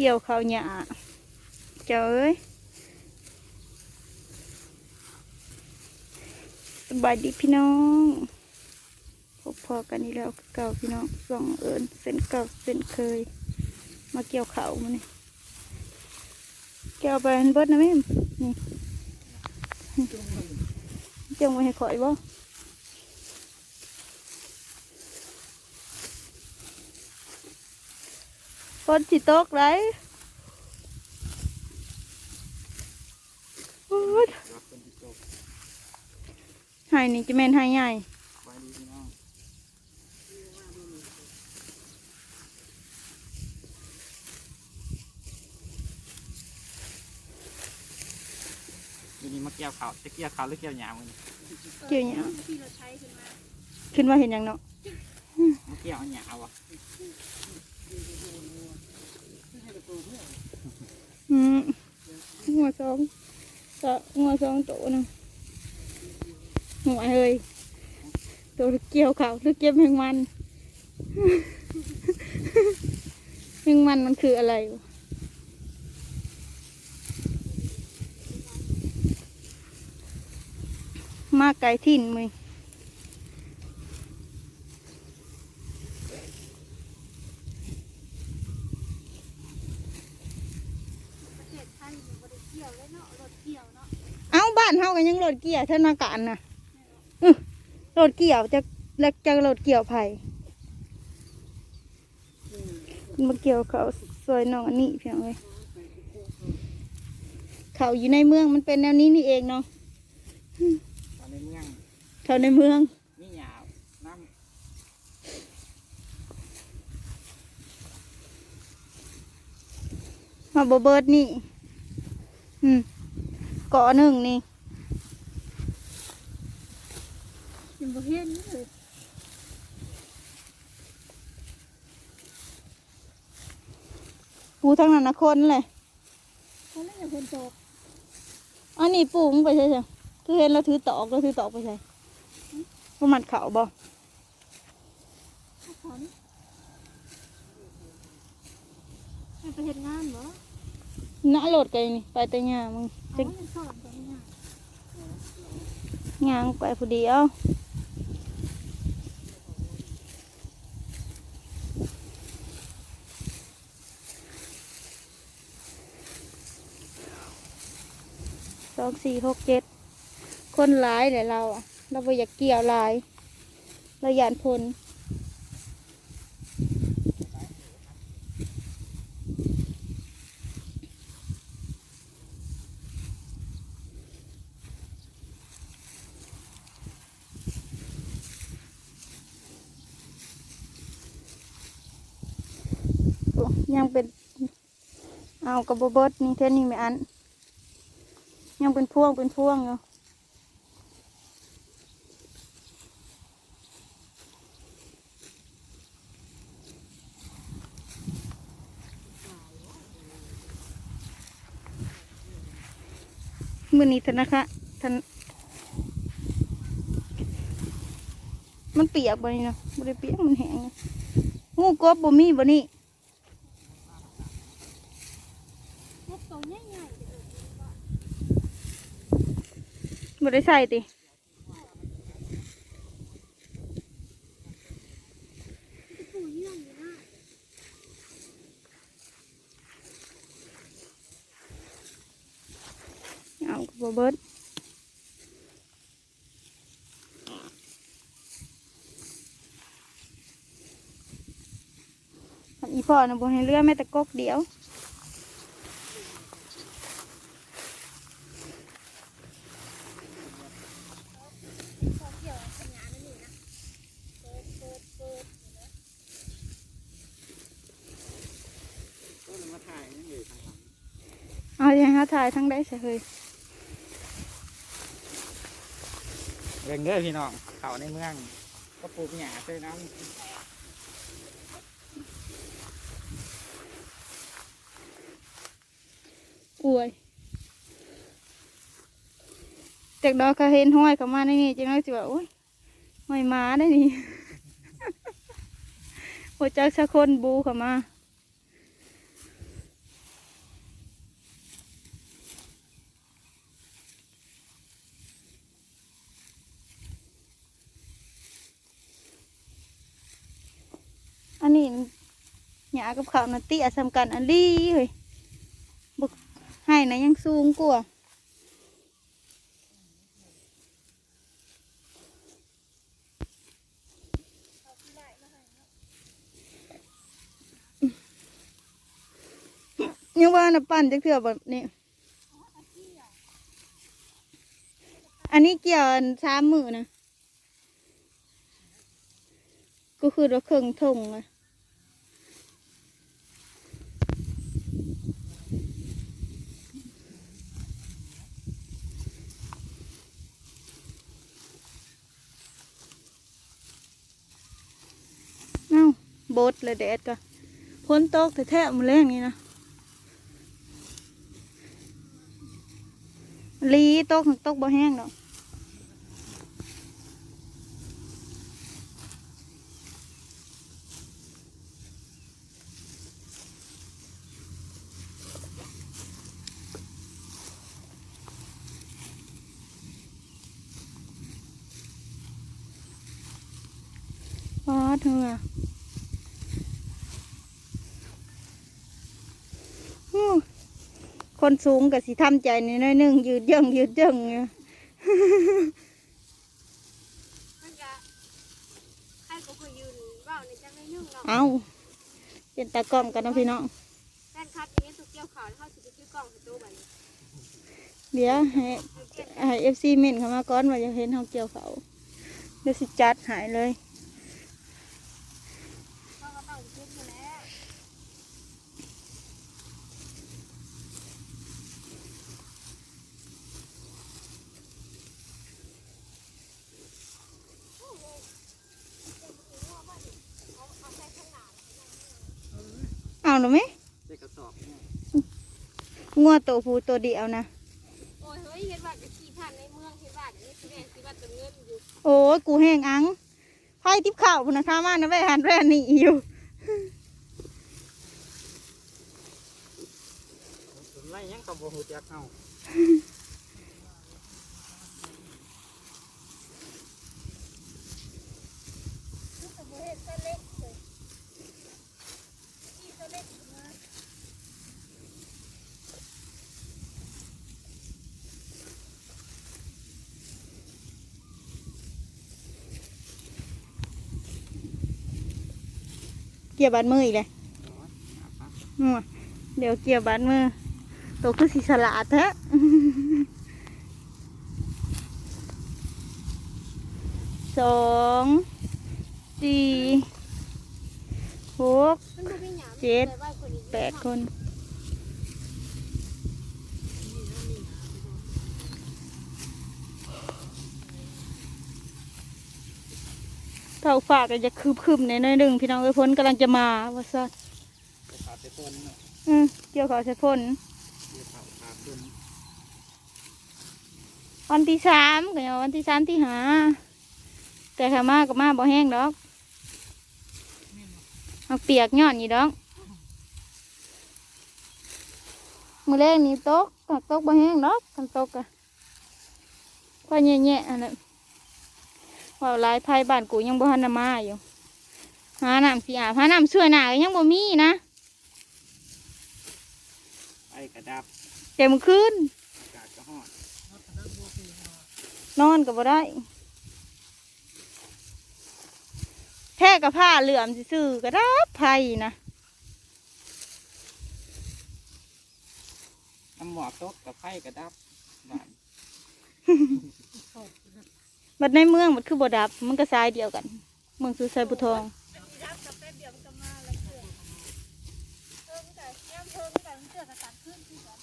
กี่ยวเขาวหยเจ้าเอ้ยสบายดีพี่น้องพบพอกันนี่แล้วเก่าพี่น้องสองเอิญเส้นเก่าเส้นเคย มาเกี่ยวเขามานี่เกี่ยวไปเบิดนะแม่นี่จงไว้ให้ข่อยบ่ ฝนสิตกไรโอ้ยรับเป็นที่จบใหายนี่จะแม่นใหายใหญ่ไว้ดีพี่น้องทีนี้มาเกี่ยวเขาวจะเกี่ยวเขาวหรือเกี่ยวหยามมันเกี่ยวหยาขึ้นมาเห็นยังเนาะมาเกี่ยวเอาหยามวะ อืมหัวสองสะหัวสองตัวนึงหัวเฮ้ยตัวเกี่ยวเขาหรือเก็บแมงมันแมงมันมันคืออะไรมาไกลถิ่นมึง เอ้าบ้านเฮากันยังรถเกี่ยวเท่านาการน่ะอื้อรถเกี่ยวจะเล็กจะรถเกี่ยวไผ่มาเกี่ยวเขาซอยน้องอันนี้เพียงเลยเขาอยู่ในเมืองมันเป็นแนวนี้นี่เองเนาะตอนในเมืองเขาในเมืองมีหยามน้มาบเบิดนี่ อืมเกาะหนึ่งนี่ยังบ่เห็นเลยปูทั้งนั้นนะคนเลยเขาเล่นกับคนตกอันนี้ปูมึงไปใช่ไหมคือเห็นเราถือตอกเราถือตอกไปใช่ประมัดเขาบ่เขาขอนมันไปเห็นงานเหรอห น้าโหลดไกันนี่ ไปแต่ยามึงจะไว้สอนตรงางไปผู้เดียวสองสี่หกเจ็ดคนหลายเลยเราเราไ่อยากเกี่ยวหลาย เราหยานพล ยังเป็น เอากระบเบิดนี่เท่านี้ไม่อัน ยังเป็นพ่วงเป็นพ่วงอยู่มือนี้ธนาคารธนมันเปียกบ่นี่เนาะบ่ได้เปียกมันแห้งนะงูกบบ่มีบ่นี่ พวก ตัวใหญ่ๆเด้อบ่ได้ใส่ตีเยื่องอยู่นะเอากระเบิดอันอีพ่อนะบ่ให้เลือแม่แต่กกเดียว พอเกี่ยวสัญญาณนั่นนี่นะเปิดเปิดเปิดำก็เลยมาถ่ายนั่นอยู่ทางหลัง เอาอย่ายทั้งได้เฮ้ยเร่งเด้อพี่น้องเขาในเมือง ก็ปลูกหยาใส่น้อวยจากดอกก็เห็นห้อยเข้ามาในนี่จังเลยสิว่าโอ้ยห้อยมาได้นี่โอ้จักสักคนบูเข้ามา นนี้หยากับเขาวนาเตี้ยสำกันอันลีเฮ้ยบุกให้นะยังสูงกว่ายังว่าน่ะปั่นจะเถื่อแบบนี้ อันนี้เกี่ยวอันสามมือนะ ก็คือเราเครื่องทงอะเอ้า บดเลยแดดก็พ้นตกแต่แท้ๆมาแรงนี่นะลีตกตกบ่แห้งดอกอ๋อเธอ คนสูงกับสิทำใจนิดหน่อยหนึงยืดเยิงยืดเยิงอยู่มันจะใครก็เคยยืนเว่าในจังได้นึ่งเนาะเอาเป็นตากล้องกันเนาะพี่น้องแฟนคลับอย่างนี้ตุกเกี่ยวขาวแล้วเขาสิไปซื้อกล่องให้ตู้แบบนี้เดี๋ยวให้ให้เอฟซีเมนเข้ามาก่อนว่าจะเห็นเขาเกี่ยวเขาเดี๋ยวสิจัดหายเลย เขาก็ต้องซื้ออยู่แล้ว เอา หรือไหมงัวตัวผู้ตัวเดียวนะโอ้ยเฮ้ยเห็นว่าจะขี่ผ่านในเมืองเห็นว่าจะนี่สิแม่สิว่าจะเงินอยู่โอ้ยกูแห้งอังไพ่ทิพข่าวพุนนะข้ามานะแม่หันแม่นนี่อยู่ส่วนไรยังกับโบหูจักเอา คือสมมติเห็นเส้นเล็กเลยขี่เส้นเล็กมา เกี่ยวบาดมืออีกเลยอืมเดี๋ยวเกี่ยวบาดมือตัวคือสีสลาดแท้สองสี่หกเจ็ดแต่ว่าคนนี้แปดคน เท่าฝากก็จะคืบๆในน้อยหนึ่งพี่น้องเอ้ยพ้นกำลังจะมาว่าซะไปขาดไปต้นเนาะอืมเกี่ยวขาวใส่พ้นเดี๋ยวขาดขาดต้นวันที่สามก็ยังวันที่สามที่หา แต่ขามาก็มาบ่แห้งดอกเอาเปียกย่อนอยู่ดอกมือแรกนี่ตกก็ตกบ่แห้งดอกกันตกอะพอแย่ๆอันนั้น ว่าหลายไพ่บ้านกูยังบ่ทันได้มาอยู่หาน้ำสีอาบหาน้ำช่วยหนาก็ยังบ่มีนะไอ้กระดับแต่มื้อคืนอากาศก็ฮ้อนนอนก็บ่ได้ แท้กับผ้าเหลื่อมซื่อๆก็ได้ไผ่นะน้ำหมอกตกกับไผ่กระดับ บัดในเมืองมันคือบ่ดับ มันก็สายเดียวกัน เมืองคือไซบุทองรักับแป๊บเดียวมันก็มาแล้วเกิดเพิ่มแต่ย่ำเพิ่มแต่มันเกิดกระตัดขึ้นที่ก่อน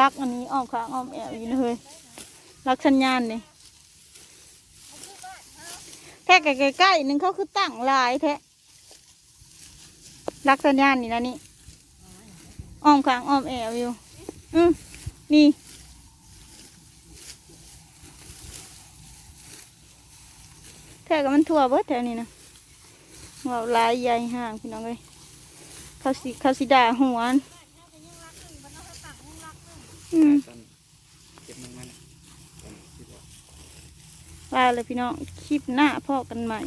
รักอันนี้อ้อมขางอ้อมแอวอยู่นะเฮ้ยรักสัญญาณนี่แท้ใกล้ๆหนึงเขาคือตั้งลายแท้รักสัญญาณนี่นะนี่อ้อมขางอ้อมแอวอยู่อืมนี่ ท้กับมันทั่วเบิดแถวนี้นะว่าวลายใหญ่ห่างพี่น้องเลยเขาสิเขาสิด่าหัวอันอืมลาเลยพี่น้องคลิปหน้าพ่อกันใหม่